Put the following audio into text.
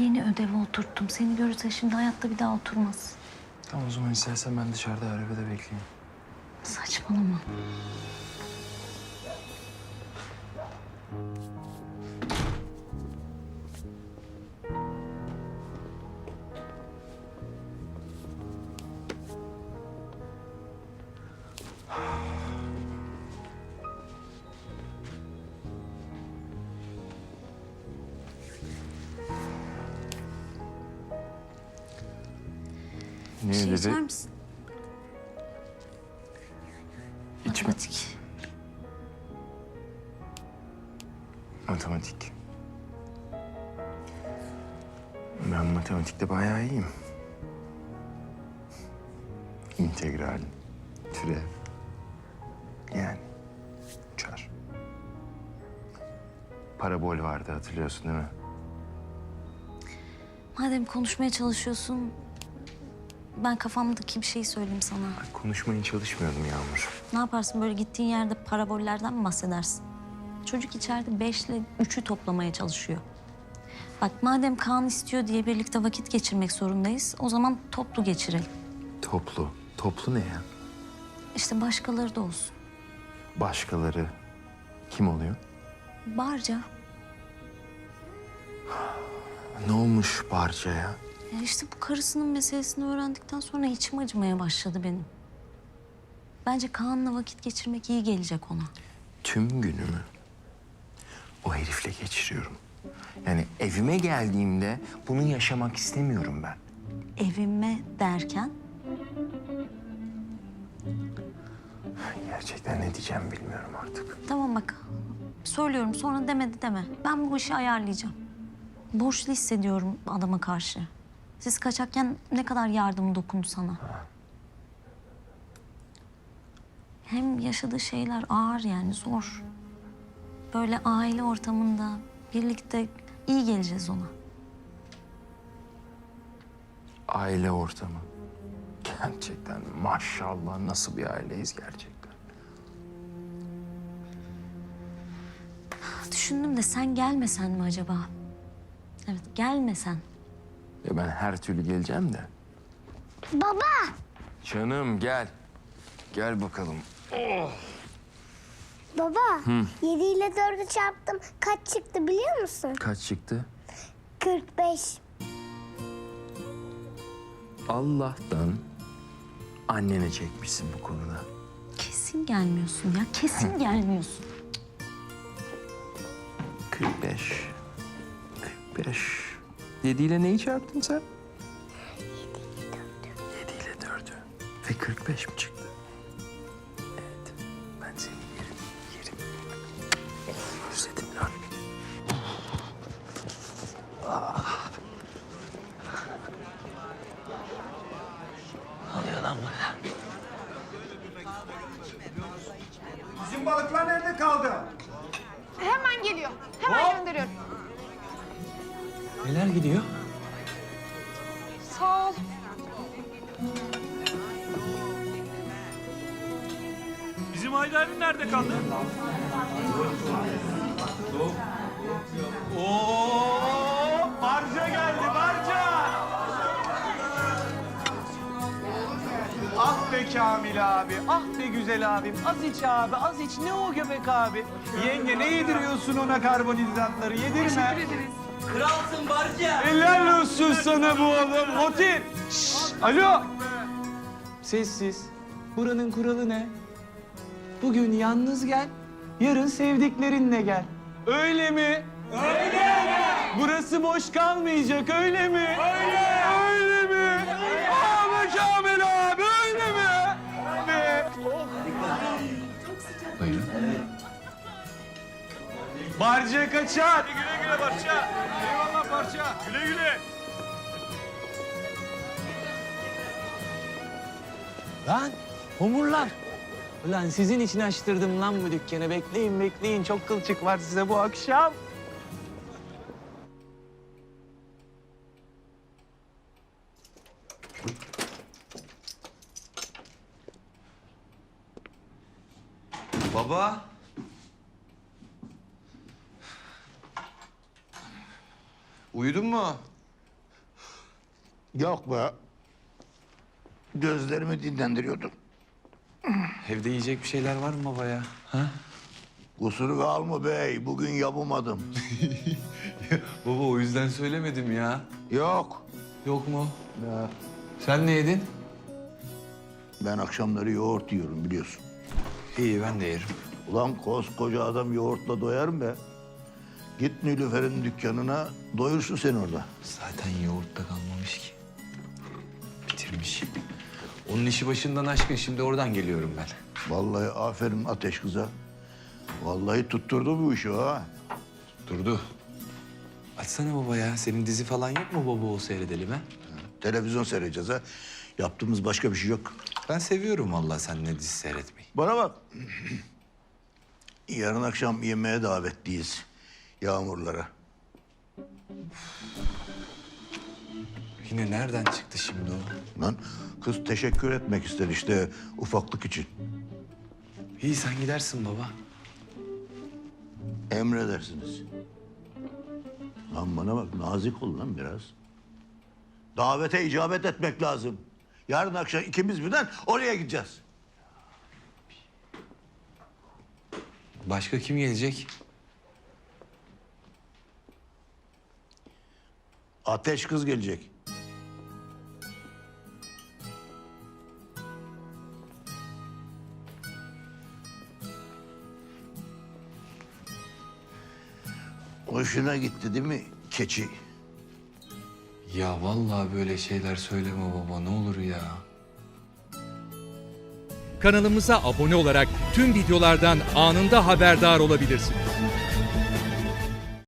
Yeni ödevi oturttum. Seni görürse şimdi hayatta bir daha oturmaz. Tamam o zaman istersen ben dışarıda arabada bekleyeyim. Saçmalama. Bir şey ödevi? içer misin? İçme. Matematik. Matematik. Ben matematikte bayağı iyiyim. İntegral, türev. Yani uçar. Parabol vardı hatırlıyorsun değil mi? Madem konuşmaya çalışıyorsun... Ben kafamdaki bir şey söyleyeyim sana. Konuşmaya çalışmıyordum Yağmur. Ne yaparsın böyle gittiğin yerde parabollerden mi bahsedersin? Çocuk içeride beşle üçü toplamaya çalışıyor. Bak madem Kaan istiyor diye birlikte vakit geçirmek zorundayız... ...o zaman toplu geçirelim. Toplu. Toplu ne ya? İşte başkaları da olsun. Başkaları kim oluyor? Barca. Ne olmuş Barca'ya? Ya işte bu karısının meselesini öğrendikten sonra içim acımaya başladı benim. Bence Kaan'la vakit geçirmek iyi gelecek ona. Tüm günümü o herifle geçiriyorum. Yani evime geldiğimde bunu yaşamak istemiyorum ben. Evime derken Gerçekten ne diyeceğim bilmiyorum artık. tamam bak söylüyorum sonra demedi deme. Ben bu işi ayarlayacağım. Borçlu hissediyorum adama karşı. Siz kaçakken ne kadar yardım dokundu sana. Hem yaşadığı şeyler ağır yani zor. Böyle aile ortamında birlikte iyi geleceğiz ona. Aile ortamı. Gerçekten maşallah nasıl bir aileyiz gerçekten. Düşündüm de sen gelmesen mi acaba? Evet gelmesen. Ya ben her türlü geleceğim de. Baba, Canım gel. Gel bakalım. baba. 7 ile 4'ü çarptım. Kaç çıktı biliyor musun? Kaç çıktı? 45. Allah'tan annene çekmişsin bu konuda. Kesin gelmiyorsun ya kesin gelmiyorsun. 45. 45. 7 ile neyi çarptın sen? 7 ile 4'ü. Ve 45 mi çıktı? Evet. Ben seni yerim, yerim. Özledim lan. Bizim balıklar nerede kaldı? Hemen geliyor. Hemen gönderiyorum. Neler gidiyor? Sağ ol. Bizim Haydari nerede kaldı? Oo, Barca geldi, Barca! Ah be Kamil abi, ah be güzel abim. Az iç abi, az iç. Ne o göbek abi? Yenge ne yediriyorsun ona karbonhidratları? Yedirme. Kralsın Barca. Helal olsun sana bu oğlum. Şşş, alo. Sessiz. Buranın kuralı ne? Bugün yalnız gel, yarın sevdiklerinle gel. Öyle mi? Öyle. Burası boş kalmayacak öyle mi? Öyle. Öyle mi? Abi Kamil abi öyle mi? Ve... Buyurun. Barca kaçar. Güle güle Barca. Eyvallah Barca. Güle güle. Lan homurlar. Ulan sizin için açtırdım lan bu dükkanı. Bekleyin bekleyin çok kılçık var size bu akşam. Baba. Uyudun mu? Yok be. Gözlerimi dinlendiriyordum. Evde yiyecek bir şeyler var mı baba ya? Ha? Kusuru alma bey, bugün yapamadım. Baba o yüzden söylemedim ya. Yok. Yok mu? Ya. Sen ne yedin? Ben akşamları yoğurt yiyorum biliyorsun. İyi ben de yerim. Ulan koskoca adam yoğurtla doyar mı be? Git Nilüfer'in dükkanına, doyursun seni orada. Zaten yoğurtta kalmamış ki. Bitirmiş. Onun işi başından aşkın şimdi oradan geliyorum ben. Vallahi aferin ateş kıza. Vallahi tutturdu bu işi ha. Durdu. Açsana baba ya. Senin dizi falan yok mu baba o seyredelim ha? Televizyon seyredeceğiz ha. Yaptığımız başka bir şey yok. Ben seviyorum vallahi seninle dizi seyretmeyi. Bana bak. Yarın akşam yemeğe davetliyiz. Yağmurlara. Yine nereden çıktı şimdi o? Lan kız teşekkür etmek istedi işte ufaklık için. İyi sen gidersin baba. Emredersiniz. Lan bana bak nazik ol lan biraz. Davete icabet etmek lazım. Yarın akşam ikimiz birden oraya gideceğiz. Başka kim gelecek? Ateş kız gelecek. Hoşuna gitti değil mi keçi? Ya vallahi böyle şeyler söyleme baba ne olur ya. Kanalımıza abone olarak tüm videolardan anında haberdar olabilirsiniz.